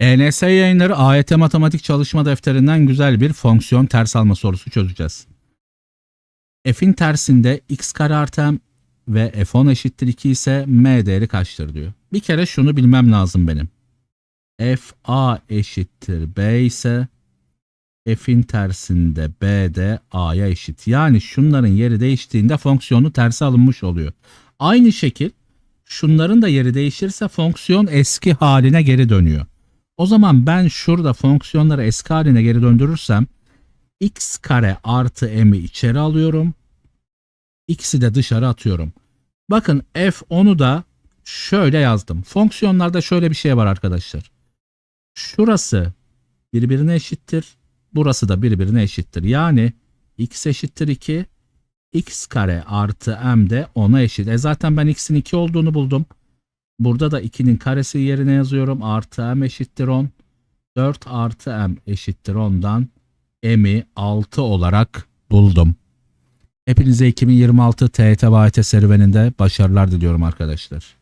ENS yayınları AYT matematik çalışma defterinden güzel bir fonksiyon ters alma sorusu çözeceğiz. F'in tersinde x kare artı m ve f10 eşittir 2 ise m değeri kaçtır diyor. Bir kere şunu bilmem lazım benim. f a eşittir b ise f'in tersinde b de a'ya eşit. Yani şunların yeri değiştiğinde fonksiyonu tersi alınmış oluyor. Aynı şekil şunların da yeri değişirse fonksiyon eski haline geri dönüyor. O zaman ben şurada fonksiyonları eski haline geri döndürürsem x kare artı m'i içeri alıyorum. x'i de dışarı atıyorum. Bakın f10'u da şöyle yazdım. Fonksiyonlarda şöyle bir şey var arkadaşlar. Şurası birbirine eşittir. Burası da birbirine eşittir. Yani x eşittir 2. x kare artı m de 10'a eşit. E zaten ben x'in 2 olduğunu buldum. Burada da 2'nin karesi yerine yazıyorum. Artı m eşittir 10. 4 artı m eşittir 10'dan m'i 6 olarak buldum. Hepinize 2026 TET ve serüveninde başarılar diliyorum arkadaşlar.